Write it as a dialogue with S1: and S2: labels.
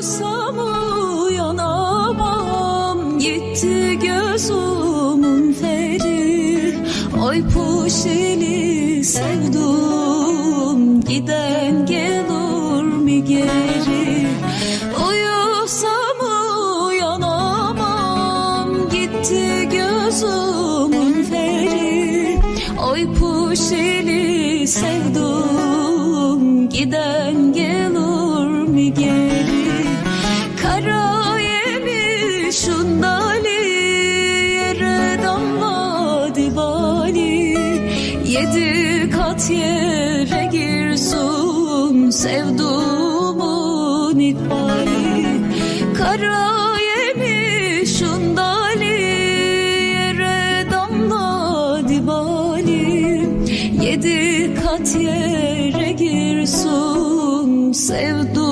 S1: Uyusam uyanamam. Gitti gözümün feri. Oy puşeli sevdum. Giden gelir mi geri? Uyusam uyanamam. Gitti gözümün feri. Oy puşeli sevdum. Giden gelir mi geri damladı bali Yedi kat yere girsin Sevduğumun ikbali Kara yemişun dali Yere damladı bali Yedi kat yere girsin Sevduğumun